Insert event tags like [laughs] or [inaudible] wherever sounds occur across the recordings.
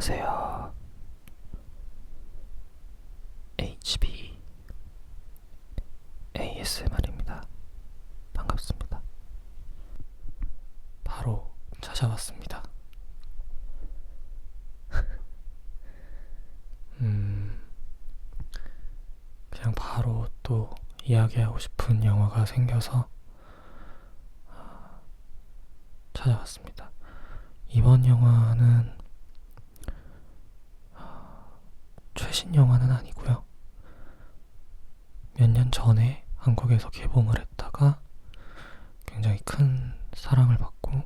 안녕하세요. HB ASMR입니다. 반갑습니다. 바로 찾아왔습니다. [laughs] 음, 그냥 바로 또 이야기하고 싶은 영화가 생겨서 아, 찾아왔습니다. 이번 영화는 최신 영화는 아니고요. 몇 년 전에 한국에서 개봉을 했다가 굉장히 큰 사랑을 받고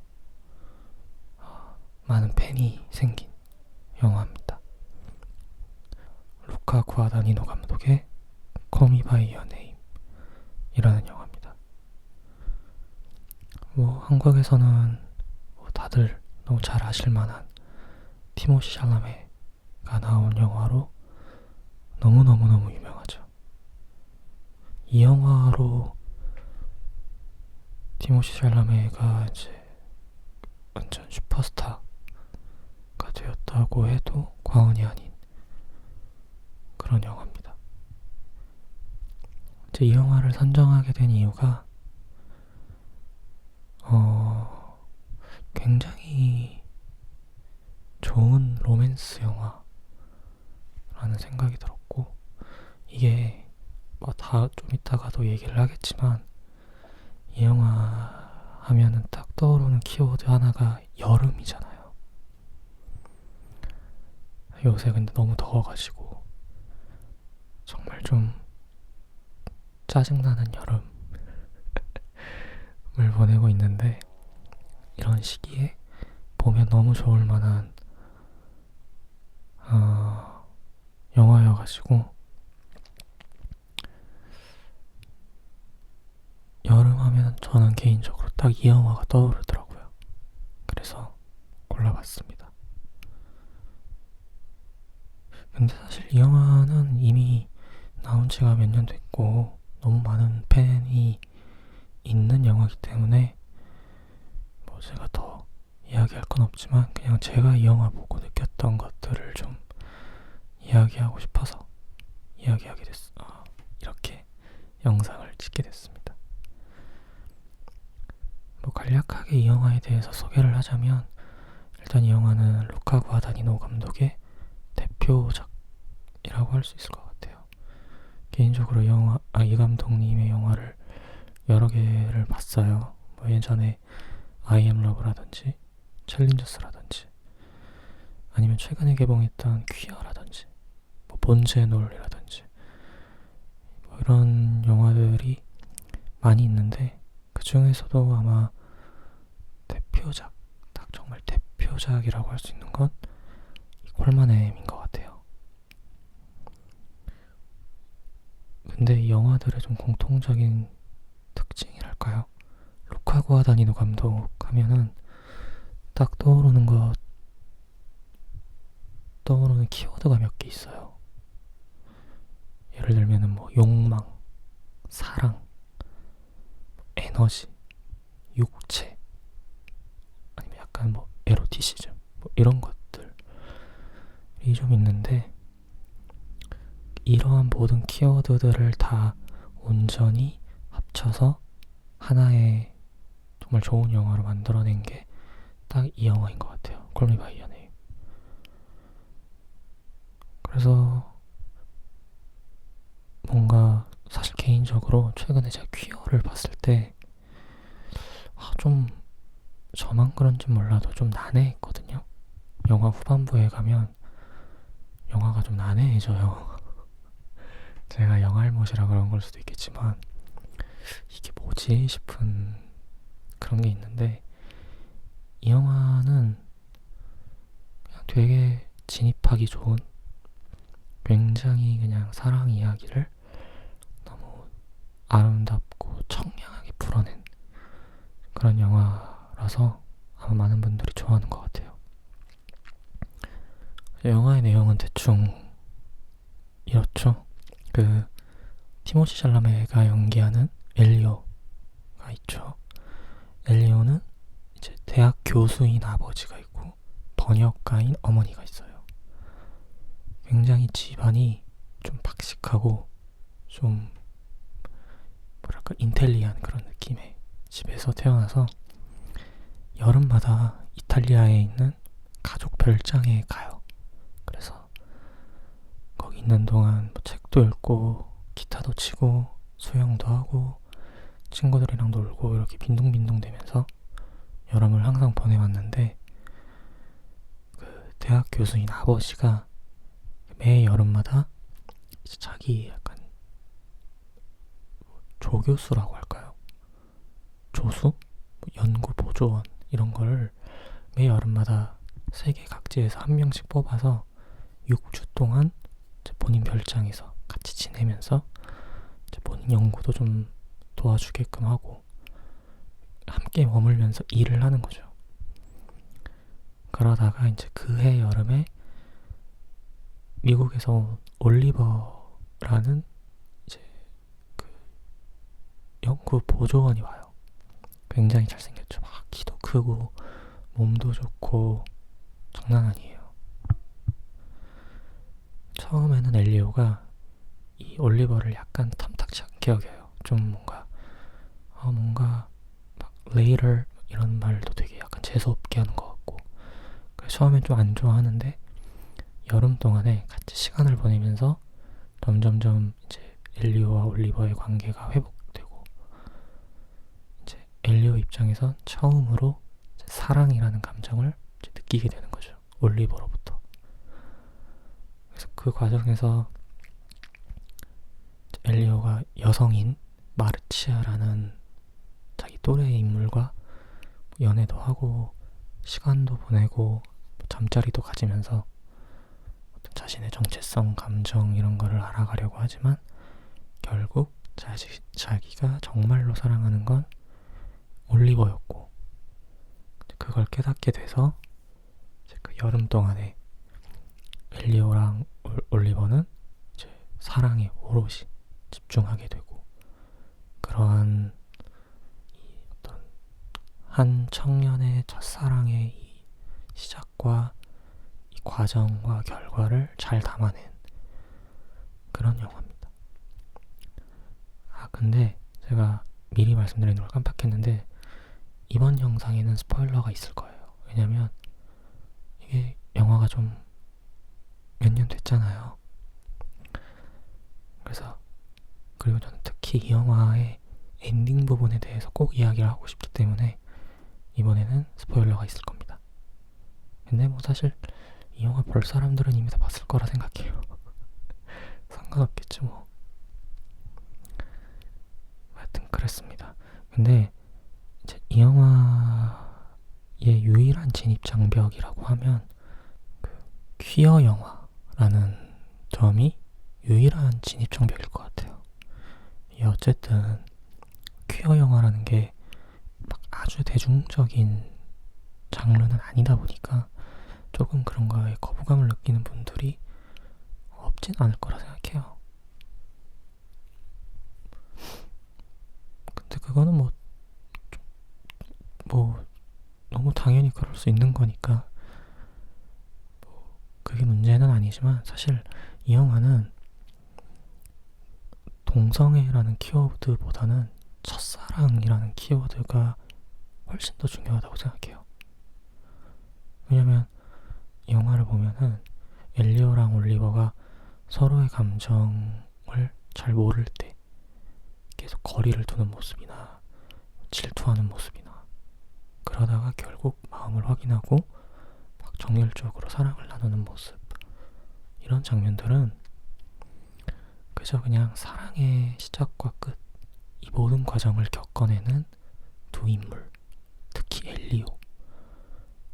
어, 많은 팬이 생긴 영화입니다. 루카 구아다니노 감독의 Call Me By Your Name 이라는 영화입니다. 뭐 한국에서는 뭐 다들 너무 잘 아실 만한 티모시 샬라메가 나온 영화로 너무너무너무 유명하죠. 이 영화로 티모시 샬라메가 이제 완전 슈퍼스타가 되었다고 해도 과언이 아닌 그런 영화입니다. 이제 이 영화를 선정하게 된 이유가 어 굉장히 좋은 로맨스 영화 라는 생각이 들었고 이게 뭐 다 좀 이따가도 얘기를 하겠지만 이 영화 하면은 딱 떠오르는 키워드 하나가 여름이잖아요. 요새 근데 너무 더워가지고 정말 좀 짜증나는 여름을 [laughs] 보내고 있는데 이런 시기에 보면 너무 좋을 만한 어, 영화여가지고 여름 하면 저는 개인적으로 딱 이 영화가 떠오르더라고요. 그래서 골라봤습니다. 근데 사실 이 영화는 이미 나온 지가 몇 년 됐고 너무 많은 팬이 있는 영화이기 때문에 뭐 제가 더 이야기할 건 없지만 그냥 제가 이 영화 보고 느꼈던 것들을 좀 이야기하고 싶어서 이야기하게 됐, 어, 이렇게 영상을 찍게 됐습니다. 뭐 간략하게 이 영화에 대해서 소개를 하자면 일단 이 영화는 루카 구아다니노 감독의 대표작이라고 할 수 있을 것 같아요. 개인적으로 영화, 아, 이 감독님의 영화를 여러 개를 봤어요. 뭐 예전에 I Am Love라든지 챌린저스라든지 아니면 최근에 개봉했던 퀴어라든지 뭐 본즈앤올이라든지 뭐 이런 영화들이 많이 있는데 그 중에서도 아마 대표작 딱 정말 대표작이라고 할 수 있는 건 콜마넴인 것 같아요. 근데 이 영화들의 좀 공통적인 특징이랄까요? 루카 구아다니노 감독 하면은 딱 떠오르는 것 떠오르는 키워드가 몇 개 있어요. 예를 들면은 뭐 욕망, 사랑, 에너지, 육체, 아니면 약간 뭐 에로티시즘, 뭐 이런 것들이 좀 있는데 이러한 모든 키워드들을 다 온전히 합쳐서 하나의 정말 좋은 영화로 만들어낸 게 딱 이 영화인 것 같아요. 콜미 바이 어 네임. 그래서 뭔가 사실 개인적으로 최근에 제가 퀴어를 봤을 때 아, 좀 저만 그런지 몰라도 좀 난해했거든요. 영화 후반부에 가면 영화가 좀 난해해져요. [laughs] 제가 영알못이라 그런 걸 수도 있겠지만 이게 뭐지 싶은 그런 게 있는데 이 영화는 그냥 되게 진입하기 좋은 굉장히 그냥 사랑 이야기를 너무 아름답고 청량하게 풀어낸 그런 영화라서 아마 많은 분들이 좋아하는 것 같아요. 영화의 내용은 대충 이렇죠. 그 티모시 샬라메가 연기하는 엘리오가 있죠. 엘리오는 이제 대학 교수인 아버지가 있고 번역가인 어머니가 있어요. 굉장히 집안이 좀 박식하고 좀 뭐랄까 인텔리한 그런 느낌의 집에서 태어나서 여름마다 이탈리아에 있는 가족 별장에 가요. 그래서 거기 있는 동안 뭐 책도 읽고 기타도 치고 수영도 하고 친구들이랑 놀고 이렇게 빈둥빈둥 되면서 여름을 항상 보내왔는데 그 대학 교수인 아버지가 매 여름마다 자기 약간 조교수라고 할까요? 조수? 뭐 연구 보조원 이런 거를 매 여름마다 세계 각지에서 한 명씩 뽑아서 6주 동안 본인 별장에서 같이 지내면서 본인 연구도 좀 도와주게끔 하고 함께 머물면서 일을 하는 거죠. 그러다가 이제 그해 여름에 미국에서 온 올리버라는 이제 그 연구 보조원이 와요. 굉장히 잘생겼죠. 막 키도 크고 몸도 좋고 장난 아니에요. 처음에는 엘리오가 이 올리버를 약간 탐탁치 않게 여겨요. 좀 뭔가 어 뭔가 막 later 이런 말도 되게 약간 재수 없게 하는 것 같고 처음엔 좀 안 좋아하는데 여름 동안에 같이 시간을 보내면서 점점점 이제 엘리오와 올리버의 관계가 회복 엘리오 입장에선 처음으로 사랑이라는 감정을 느끼게 되는 거죠. 올리버로부터. 그래서 그 과정에서 엘리오가 여성인 마르치아라는 자기 또래의 인물과 연애도 하고 시간도 보내고 잠자리도 가지면서 어떤 자신의 정체성, 감정 이런 거를 알아가려고 하지만 결국 자기, 자기가 정말로 사랑하는 건 올리버였고 그걸 깨닫게 돼서 그 여름 동안에 엘리오랑 올- 올리버는 이제 사랑에 오롯이 집중하게 되고 그러한 이 어떤 한 청년의 첫사랑의 이 시작과 이 과정과 결과를 잘 담아낸 그런 영화입니다. 아 근데 제가 미리 말씀드리는 걸 깜빡했는데 이번 영상에는 스포일러가 있을 거예요. 왜냐면 이게 영화가 좀 몇 년 됐잖아요. 그래서 그리고 저는 특히 이 영화의 엔딩 부분에 대해서 꼭 이야기를 하고 싶기 때문에 이번에는 스포일러가 있을 겁니다. 근데 뭐 사실 이 영화 볼 사람들은 이미 다 봤을 거라 생각해요. [laughs] 상관없겠지 뭐. 하여튼 그랬습니다. 근데 이제 이 영화의 유일한 진입 장벽이라고 하면 그 퀴어 영화라는 점이 유일한 진입 장벽일 것 같아요. 어쨌든 퀴어 영화라는 게막 아주 대중적인 장르는 아니다 보니까 조금 그런 거에 거부감을 느끼는 분들이 없진 않을 거라 생각해요. 근데 그거는 뭐, 좀- 뭐, 너무 당연히 그럴 수 있는 거니까, 뭐, 그게 문제는 아니지만, 사실 이 영화는 동성애라는 키워드보다는 첫사랑이라는 키워드가 훨씬 더 중요하다고 생각해요. 왜냐면, 이 영화를 보면은 엘리오랑 올리버가 서로의 감정을 잘 모를 때 계속 거리를 두는 모습이나 질투하는 모습이나 그러다가 결국 마음을 확인하고 막 정열적으로 사랑을 나누는 모습 이런 장면들은 그저 그냥 사랑의 시작과 끝 이 모든 과정을 겪어내는 두 인물 특히 엘리오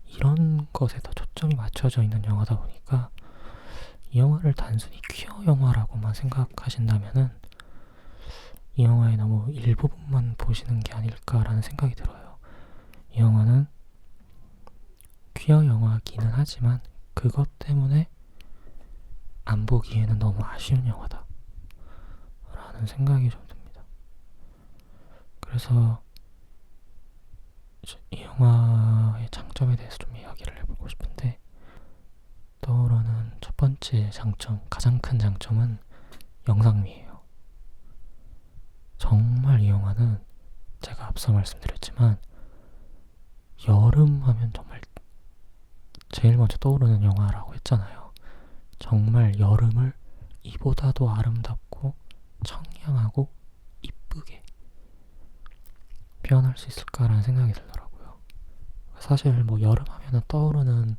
이런 것에 더 초점이 맞춰져 있는 영화다 보니까 이 영화를 단순히 퀴어 영화라고만 생각하신다면은 이 영화의 너무 일부분만 보시는 게 아닐까라는 생각이 들어요. 이 영화는 퀴어 영화기는 하지만 그것 때문에 안 보기에는 너무 아쉬운 영화다. 라는 생각이 좀 듭니다. 그래서 이 영화의 장점에 대해서 좀 이야기를 해보고 싶은데 떠오르는 첫 번째 장점, 가장 큰 장점은 영상미예요. 정말 이 영화는 제가 앞서 말씀드렸지만 여름 하면 정말 제일 먼저 떠오르는 영화라고 했잖아요. 정말 여름을 이보다도 아름답고 청량하고 이쁘게 표현할 수 있을까라는 생각이 들더라고요. 사실 뭐 여름 하면은 떠오르는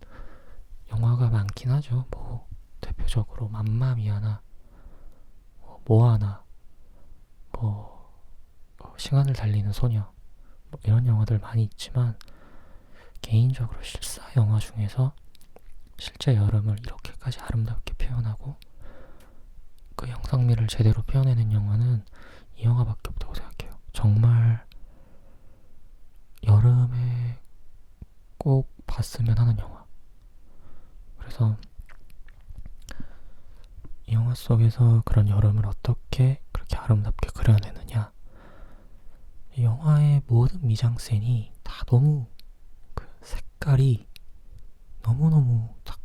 영화가 많긴 하죠. 뭐 대표적으로 맘마미아나 뭐 모아나 뭐 어, 시간을 달리는 소녀 뭐 이런 영화들 많이 있지만 개인적으로 실사 영화 중에서 실제 여름을 이렇게까지 아름답게 표현하고 그 영상미를 제대로 표현해낸 영화는 이 영화밖에 없다고 생각해요. 정말 여름에 꼭 봤으면 하는 영화. 그래서 이 영화 속에서 그런 여름을 어떻게 그렇게 아름답게 그려내느냐. 이 영화의 모든 미장센이 다 너무 그 색깔이 너무너무 딱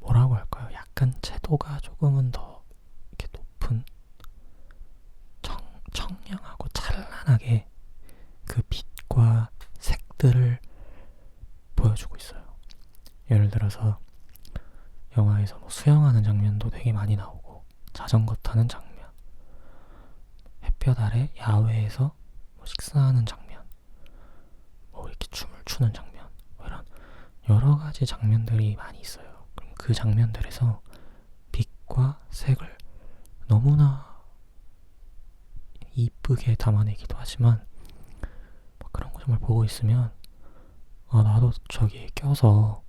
뭐라고 할까요? 약간 채도가 조금은 더 이렇게 높은 청, 청량하고 찬란하게 그 빛과 색들을 보여주고 있어요. 예를 들어서 영화에서 뭐 수영하는 장면도 되게 많이 나오고 자전거 타는 장면, 햇볕 아래 야외에서 뭐 식사하는 장면, 뭐 이렇게 춤을 추는 장면, 뭐 이런 여러 가지 장면들이 많이 있어요. 그럼 그 장면들에서 빛과 색을 너무나 이쁘게 담아내기도 하지만 막 그런 거 정말 보고 있으면 아 나도 저기에 껴서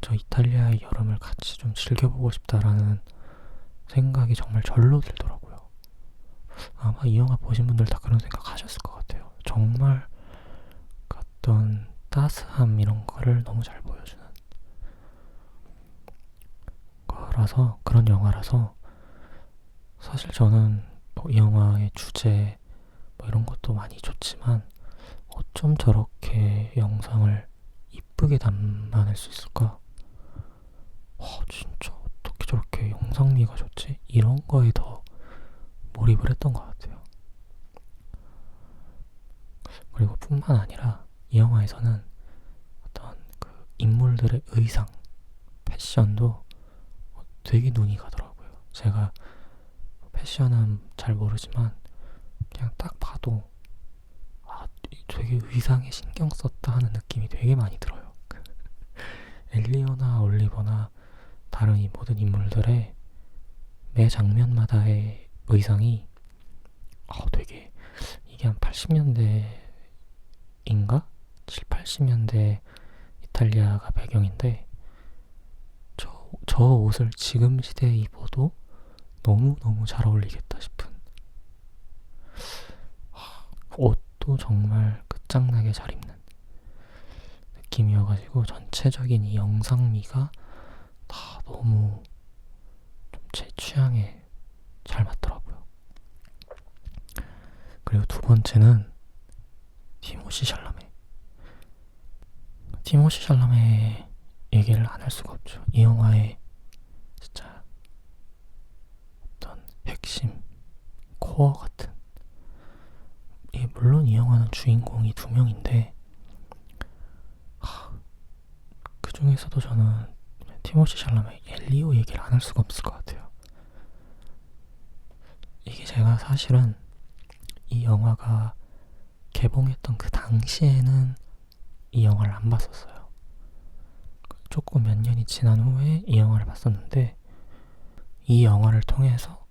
저 이탈리아의 여름을 같이 좀 즐겨보고 싶다라는 생각이 정말 절로 들더라고요. 아마 이 영화 보신 분들 다 그런 생각 하셨을 것 같아요. 정말 그 어떤 따스함 이런 거를 너무 잘 보여주는 거라서 그런 영화라서 사실 저는 뭐 이 영화의 주제 뭐 이런 것도 많이 좋지만 어쩜 저렇게 영상을 이쁘게 담아낼 수 있을까? 와 진짜 어떻게 저렇게 영상미가 좋지? 이런 거에 더 몰입을 했던 것 같아요. 그리고 뿐만 아니라 이 영화에서는 어떤 그 인물들의 의상, 패션도 되게 눈이 가더라고요. 제가 패션은 잘 모르지만 그냥 딱 봐도 아 되게 의상에 신경 썼다 하는 느낌이 되게 많이 들어요. [laughs] 그 엘리오나 올리버나 다른 이 모든 인물들의 매 장면마다의 의상이 아 되게 이게 한 80년대인가? 7, 80년대 이탈리아가 배경인데 저, 저 옷을 지금 시대에 입어도 너무너무 잘 어울리겠다 싶은 옷도 정말 끝장나게 잘 입는 느낌이어가지고 전체적인 이 영상미가 다 너무 좀 제 취향에 잘 맞더라고요. 그리고 두 번째는 티모시 샬라메. 티모시 샬라메 얘기를 안 할 수가 없죠. 이 영화의 진짜 어떤 핵심, 코어 같은. 예, 물론 이 영화는 주인공이 두 명인데, 그 중에서도 저는 티모시 샬라메 엘리오 얘기를 안 할 수가 없을 것 같아요. 이게 제가 사실은 이 영화가 개봉했던 그 당시에는 이 영화를 안 봤었어요. 조금 몇 년이 지난 후에 이 영화를 봤었는데 이 영화를 통해서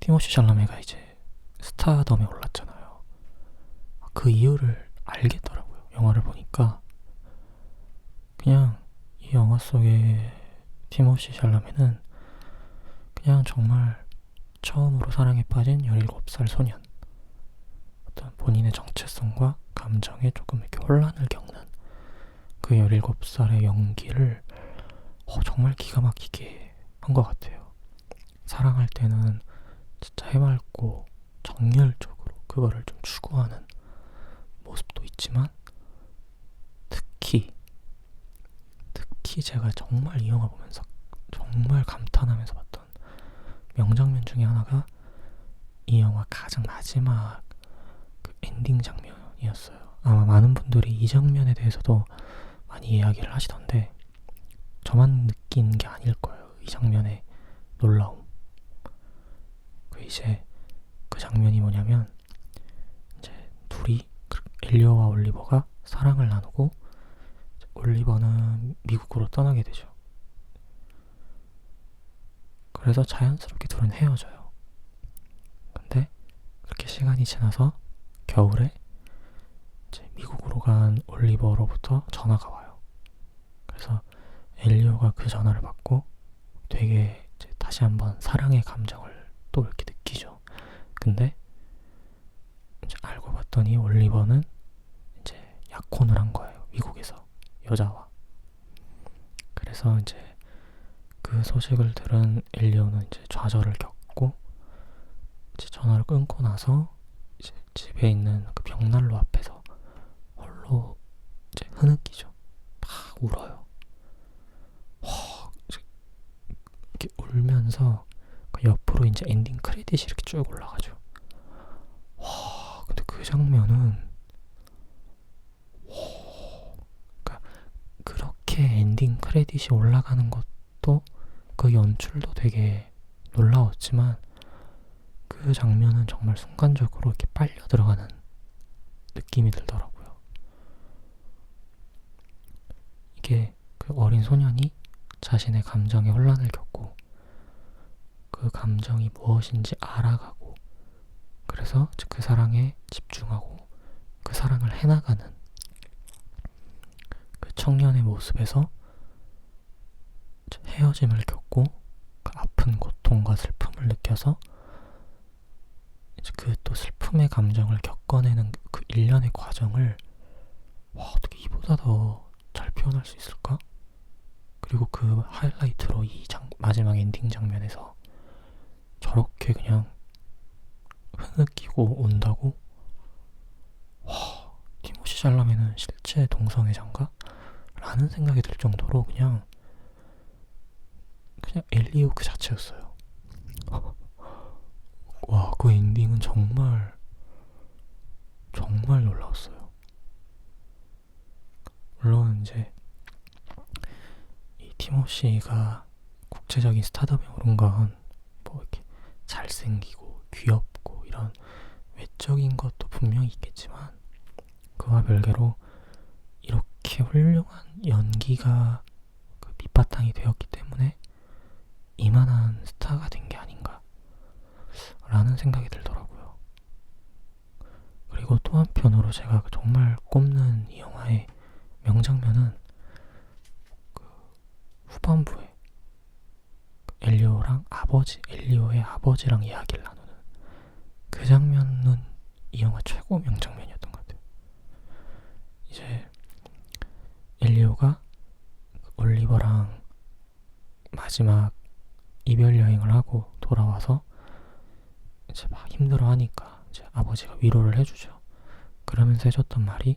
티모시 샬라메가 이제 스타덤에 올랐잖아요. 그 이유를 알겠더라고요. 영화를 보니까 그냥 이 영화 속에 티모시 샬라메는 그냥 정말 처음으로 사랑에 빠진 17살 소년. 어떤 본인의 정체성과 감정에 조금 이렇게 혼란을 겪는 그 17살의 연기를 어, 정말 기가 막히게 한 것 같아요. 사랑할 때는 진짜 해맑고 정열적으로 그거를 좀 추구하는 모습도 있지만 특히 특히 제가 정말 이 영화 보면서 정말 감탄하면서 봤던 명장면 중에 하나가 이 영화 가장 마지막 그 엔딩 장면이었어요. 아마 많은 분들이 이 장면에 대해서도 많이 이야기를 하시던데 저만 느낀 게 아닐 거예요. 이 장면의 놀라움. 그 이제 그 장면이 뭐냐면 이제 둘이 그 엘리어와 올리버가 사랑을 나누고 올리버는 미국으로 떠나게 되죠. 그래서 자연스럽게 둘은 헤어져요. 근데 그렇게 시간이 지나서 겨울에 미국으로 간 올리버로부터 전화가 와요. 그래서 엘리오가 그 전화를 받고 되게 이제 다시 한번 사랑의 감정을 또 이렇게 느끼죠. 근데 이제 알고 봤더니 올리버는 이제 약혼을 한 거예요. 미국에서 여자와. 그래서 이제 그 소식을 들은 엘리오는 이제 좌절을 겪고 이제 전화를 끊고 나서 이제 집에 있는 그 벽난로 앞에서 홀로 이제 흐느끼죠. 막 울어요. 와, 이렇게 울면서 그 옆으로 이제 엔딩 크레딧이 이렇게 쭉 올라가죠. 와, 근데 그 장면은 와, 그러니까 그렇게 엔딩 크레딧이 올라가는 것도 그 연출도 되게 놀라웠지만 그 장면은 정말 순간적으로 이렇게 빨려 들어가는 느낌이 들더라고요. 이게 그 어린 소년이 자신의 감정의 혼란을 겪고 그 감정이 무엇인지 알아가고 그래서 그 사랑에 집중하고 그 사랑을 해나가는 그 청년의 모습에서 헤어짐을 겪고 그 아픈 고통과 슬픔을 느껴서 그 또 슬픔의 감정을 겪어내는 그 일련의 과정을 와 어떻게 이보다 더 잘 표현할 수 있을까? 그리고 그 하이라이트로 이 장, 마지막 엔딩 장면에서 저렇게 그냥 흐느끼고 온다고? 와 티모시 샬라메는 실제 동성애자인가? 라는 생각이 들 정도로 그냥 그냥 엘리오 그 자체였어요. [laughs] 와, 그 엔딩은 정말 정말 놀라웠어요. 물론 이제 이 티모시가 국제적인 스타덤에 오른 건 뭐 이렇게 잘생기고 귀엽고 이런 외적인 것도 분명히 있겠지만 그와 별개로 이렇게 훌륭한 연기가 그 밑바탕이 되었기 때문에 이만한 스타가 된 게 아닌가 라는 생각이 들더라고요. 그리고 또 한편으로 제가 정말 꼽는 이 영화의 명장면은 그 후반부에 그 엘리오랑 아버지, 엘리오의 아버지랑 이야기를 나누는 그 장면은 이 영화 최고 명장면이었던 것 같아요. 이제 엘리오가 올리버랑 마지막 이별 여행을 하고 돌아와서 이제 막 힘들어 하니까 이제 아버지가 위로를 해주죠. 그러면서 해줬던 말이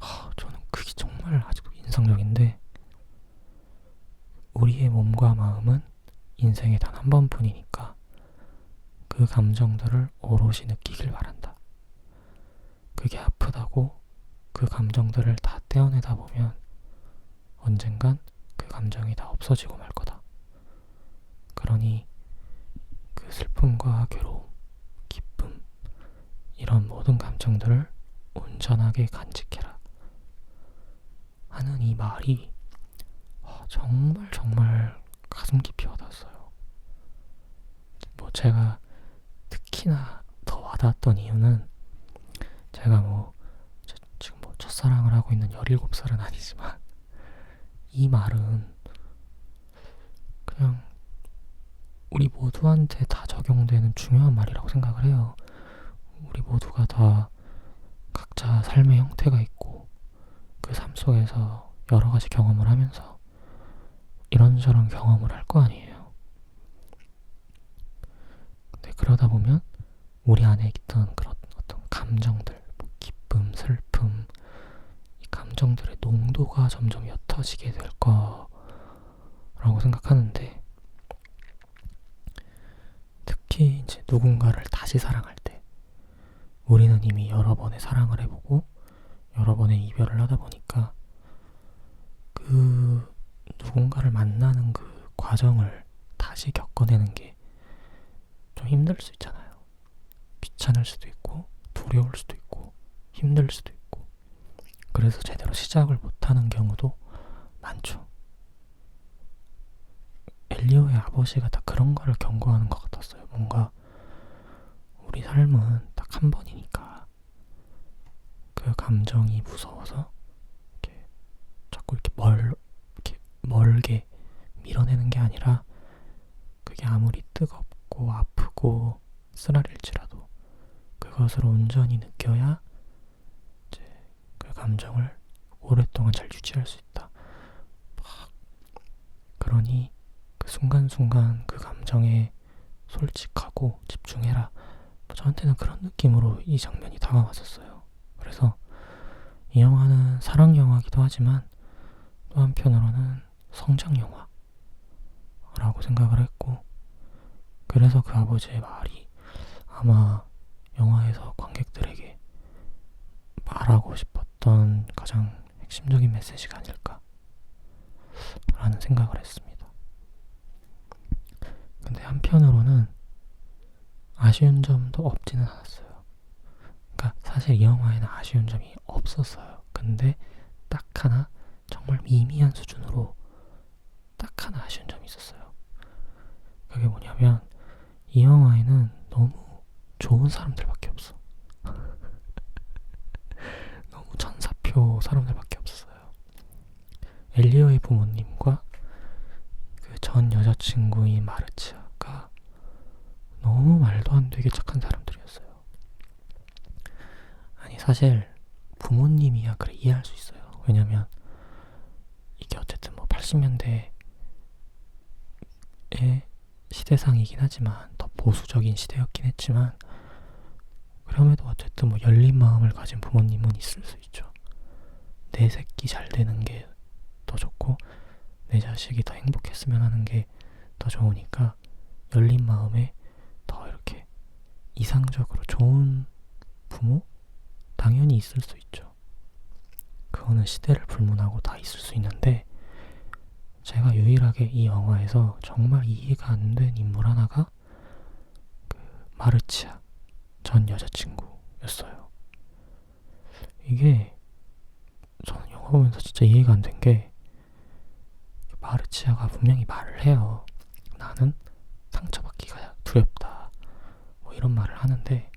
아, 저는 그게 정말 아직도 인상적인데 우리의 몸과 마음은 인생에 단 한 번뿐이니까 그 감정들을 오롯이 느끼길 바란다. 그게 아프다고 그 감정들을 다 떼어내다 보면 언젠간 그 감정이 다 없어지고 말 거다. 그러니 그 슬픔과 괴로움, 기쁨, 이런 모든 감정들을 온전하게 간직해라. 하는 이 말이 정말 정말 가슴 깊이 와닿았어요. 뭐 제가 특히나 더 와닿았던 이유는 제가 뭐 지금 뭐 첫사랑을 하고 있는 17살은 아니지만 이 말은 그냥 우리 모두한테 다 적용되는 중요한 말이라고 생각을 해요. 우리 모두가 다 각자 삶의 형태가 있고 그 삶 속에서 여러 가지 경험을 하면서 이런저런 경험을 할 거 아니에요. 근데 그러다 보면 우리 안에 있던 그런 어떤 감정들, 뭐 기쁨, 슬픔, 이 감정들의 농도가 점점 옅어지게 될 라고 생각하는데 특히 이제 누군가를 다시 사랑할 때 우리는 이미 여러 번의 사랑을 해보고 여러 번의 이별을 하다 보니까 그 누군가를 만나는 그 과정을 다시 겪어내는 게 좀 힘들 수 있잖아요. 귀찮을 수도 있고 두려울 수도 있고 힘들 수도 있고 그래서 제대로 시작을 못하는 경우도 많죠. 엘리오의 아버지가 다 그런 거를 경고하는 것 같았어요. 뭔가 우리 삶은 딱 한 번이니까 그 감정이 무서워서 이렇게 자꾸 이렇게 멀 멀게 밀어내는 게 아니라 그게 아무리 뜨겁고 아프고 쓰라릴지라도 그것을 온전히 느껴야 이제 그 감정을 오랫동안 잘 유지할 수 있다. 막 그러니 그 순간순간 그 감정에 솔직하고 집중해라. 뭐 저한테는 그런 느낌으로 이 장면이 다가왔었어요. 그래서 이 영화는 사랑 영화기도 하지만 또 한편으로는 성장 영화라고 생각을 했고 그래서 그 아버지의 말이 아마 영화에서 관객들에게 말하고 싶었던 가장 핵심적인 메시지가 아닐까 라는 생각을 했습니다. 근데 한편으로는 아쉬운 점도 없지는 않았어요. 그러니까 사실 이 영화에는 아쉬운 점이 없었어요. 근데 딱 하나 정말 미미한 수준으로 딱 하나 아쉬운 점이 있었어요. 그게 뭐냐면 이 영화에는 너무 좋은 사람들밖에 없어. [laughs] 너무 천사표 사람들밖에 없었어요. 엘리오의 부모님과 그 전 여자친구인 마르치아가 너무 말도 안 되게 착한 사람들이었어요. 아니 사실 부모님이야 그래 이해할 수 있어요. 왜냐면 이게 어쨌든 뭐 80년대 의 시대상이긴 하지만 더 보수적인 시대였긴 했지만 그럼에도 어쨌든 뭐 열린 마음을 가진 부모님은 있을 수 있죠. 내 새끼 잘 되는 게 더 좋고 내 자식이 더 행복했으면 하는 게 더 좋으니까 열린 마음에 더 이렇게 이상적으로 좋은 부모 당연히 있을 수 있죠. 그거는 시대를 불문하고 다 있을 수 있는데 제가 유일하게 이 영화에서 정말 이해가 안 된 인물 하나가 그 마르치아 전 여자친구였어요. 이게 저는 영화 보면서 진짜 이해가 안 된 게 마르치아가 분명히 말을 해요. 나는 상처받기가 두렵다. 뭐 이런 말을 하는데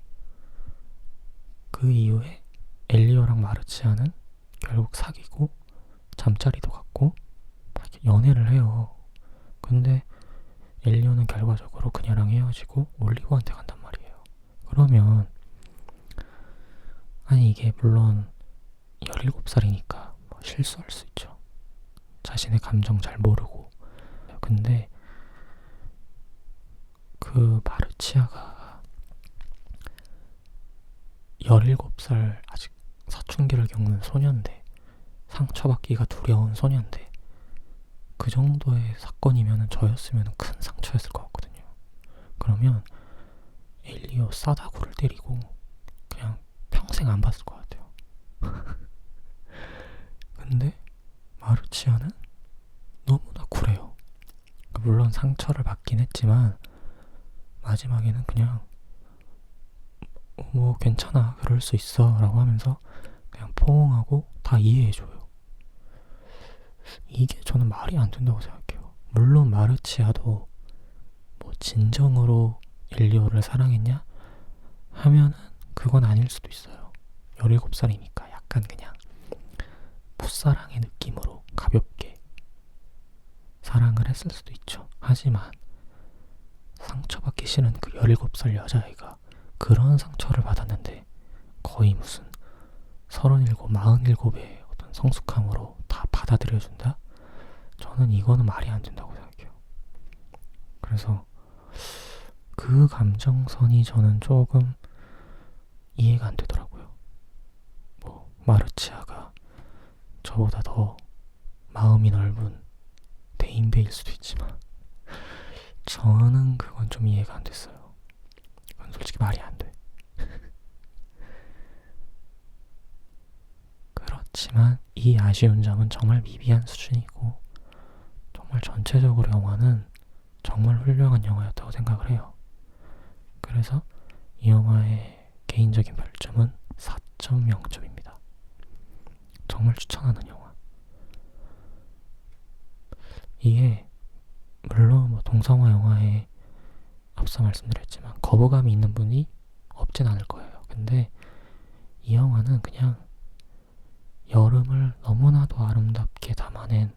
그 이후에 엘리오랑 마르치아는 결국 사귀고 잠자리도 갖고 연애를 해요. 근데 엘리오는 결과적으로 그녀랑 헤어지고 올리버한테 간단 말이에요. 그러면 아니 이게 물론 17살이니까 뭐 실수할 수 있죠. 자신의 감정 잘 모르고 근데 그 마르치아가 17살 아직 사춘기를 겪는 소년데 상처받기가 두려운 소년데 그 정도의 사건이면 저였으면 큰 상처였을 것 같거든요. 그러면 엘리오 싸다구를 때리고 그냥 평생 안 봤을 것 같아요. [laughs] 근데 마르치아는 너무나 쿨해요. 물론 상처를 받긴 했지만 마지막에는 그냥 뭐 괜찮아 그럴 수 있어 라고 하면서 그냥 포옹하고 다 이해해줘요. 이게 저는 말이 안 된다고 생각해요. 물론 마르치아도 뭐 진정으로 엘리오를 사랑했냐? 하면은 그건 아닐 수도 있어요. 17살이니까 약간 그냥 풋사랑의 느낌으로 가볍게 사랑을 했을 수도 있죠. 하지만 상처받기 싫은 그 17살 여자아이가 그런 상처를 받았는데 거의 무슨 37, 47의 어떤 성숙함으로 다 받아들여준다? 저는 이거는 말이 안 된다고 생각해요. 그래서 그 감정선이 저는 조금 이해가 안 되더라고요. 뭐, 마르치아가 저보다 더 마음이 넓은 개인배일 수도 있지만 저는 그건 좀 이해가 안 됐어요. 솔직히 말이 안 돼. 그렇지만 이 아쉬운 점은 정말 미비한 수준이고 정말 전체적으로 영화는 정말 훌륭한 영화였다고 생각을 해요. 그래서 이 영화의 개인적인 별점은 4.0점입니다. 정말 추천하는 영화. 이게 물론 뭐 동성화 영화에 앞서 말씀드렸지만 거부감이 있는 분이 없진 않을 거예요. 근데 이 영화는 그냥 여름을 너무나도 아름답게 담아낸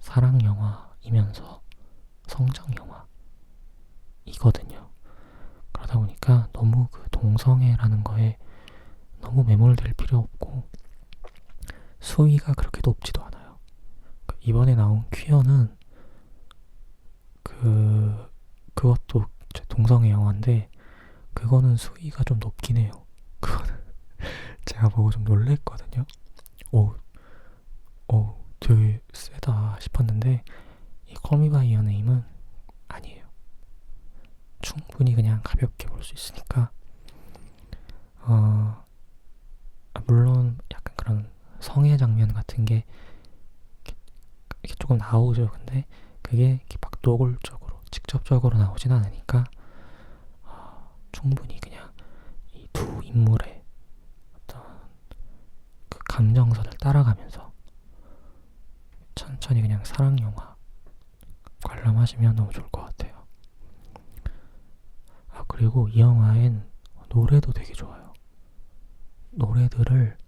사랑 영화이면서 성장 영화이거든요. 그러다 보니까 너무 그 동성애라는 거에 너무 매몰될 필요 없고 수위가 그렇게 높지도 않아요. 그 이번에 나온 퀴어는 그 그것도 동성애 영화인데 그거는 수위가 좀 높긴 해요. 그거는 [laughs] 제가 보고 좀 놀랬거든요. 오, 오, 되게 세다 싶었는데 이 콜미 바이 어 네임은 아니에요. 충분히 그냥 가볍게 볼 수 있으니까 어 물론 약간 그런 성애 장면 같은 게 이렇게 조금 나오죠. 근데 그게 이렇게 막 노골적으로 직접적으로 나오진 않으니까 어, 충분히 그냥 이 두 인물의 감정선을 따라가면서 천천히 그냥 사랑 영화 관람하시면 너무 좋을 것 같아요. 아 그리고 이 영화엔 노래도 되게 좋아요. 노래들을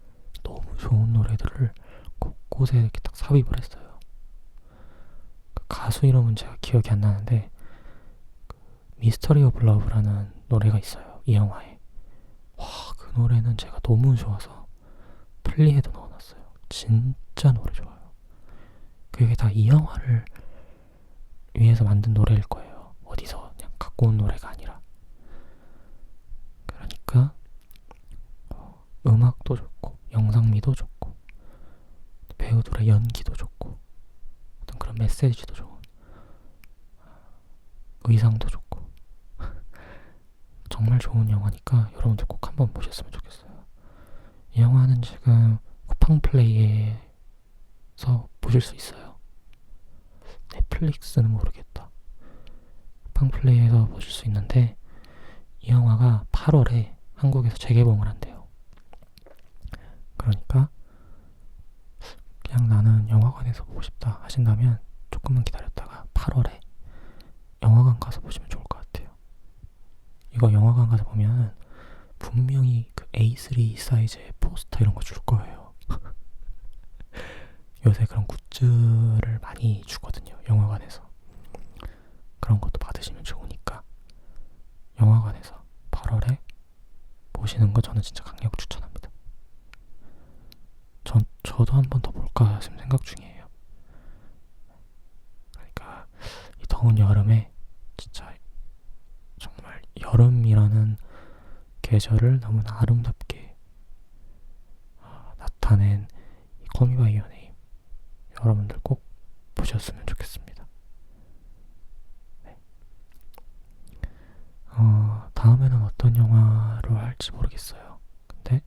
너무 좋은 노래들을 곳곳에 이렇게 딱 삽입을 했어요. 그 가수 이름은 제가 기억이 안 나는데 그 미스터리 오브 러브라는 노래가 있어요. 이 영화에. 와, 그 노래는 제가 너무 좋아서 플리에도 넣어놨어요. 진짜 노래 좋아요. 그게 다 이 영화를 위해서 만든 노래일 거예요. 어디서 그냥 갖고 온 노래가 아니라. 그러니까 어, 음악도 좋고 영상미도 좋고 배우들의 연기도 좋고 어떤 그런 메시지도 좋은 의상도 좋고 [laughs] 정말 좋은 영화니까 여러분들 꼭 한번 보셨으면 좋겠어요. 이 영화는 지금 쿠팡 플레이에서 보실 수 있어요. 넷플릭스는 모르겠다. 쿠팡 플레이에서 보실 수 있는데 이 영화가 8월에 한국에서 재개봉을 한대요. 그러니까 그냥 나는 영화관에서 보고 싶다 하신다면 조금만 기다렸다가 8월에 영화관 가서 보시면 좋을 것 같아요. 이거 영화관 가서 보면은 분명히 그 A3 사이즈의 포스터 이런 거 줄 거예요. [laughs] 요새 그런 굿즈를 많이 주거든요. 영화관에서. 그런 것도 받으시면 좋으니까 영화관에서 8월에 보시는 거 저는 진짜 강력 추천합니다. 전 저도 한 번 더 볼까 지금 생각 중이에요. 그러니까 이 더운 여름에 진짜 정말 여름이라는 계절을 너무나 아름답게 어, 나타낸 이 코미바이 연예인 여러분들 꼭 보셨으면 좋겠습니다. 네. 어, 다음에는 어떤 영화로 할지 모르겠어요. 근데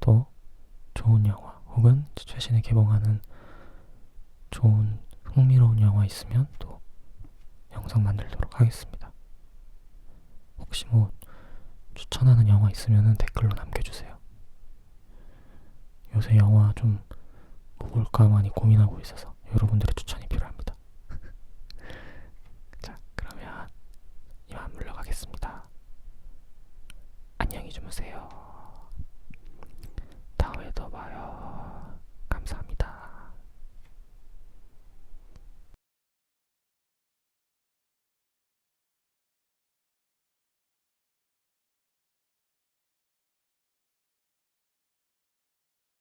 또 좋은 영화 혹은 최신에 개봉하는 좋은 흥미로운 영화 있으면 또 영상 만들도록 하겠습니다. 혹시 뭐 추천하는 영화 있으면 댓글로 남겨주세요. 요새 영화 좀 뭐 볼까 많이 고민하고 있어서 여러분들의 추천이 필요합니다.